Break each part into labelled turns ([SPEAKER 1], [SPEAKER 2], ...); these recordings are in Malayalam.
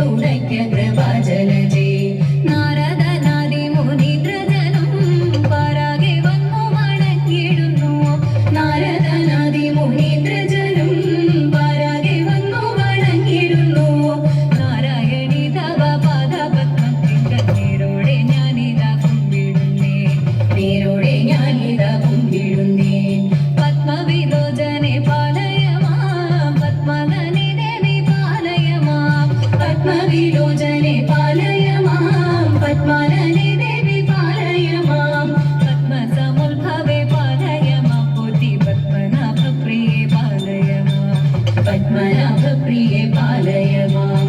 [SPEAKER 1] उनके कृपा जल जी। ത്രിലോചനെ പാലയമാം. പാലയമാം. പത്മസമുദ്ഭവേ പാലയമാം. പൂർത്തി പത്മനാഭ പ്രിയേ പാലയമാം. പത്മനാഭ പ്രിയേ പാലയമാം.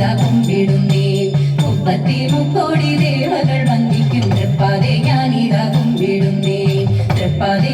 [SPEAKER 1] ചെയ്ത കുമ്പിടുന്നേ മുപ്പത്തി മുക്കോടി ദേവകൾ വന്ദിക്കും തൃപ്പാതെ ഞാനിതാ കുമ്പിടുന്നേ തൃപ്പാതെ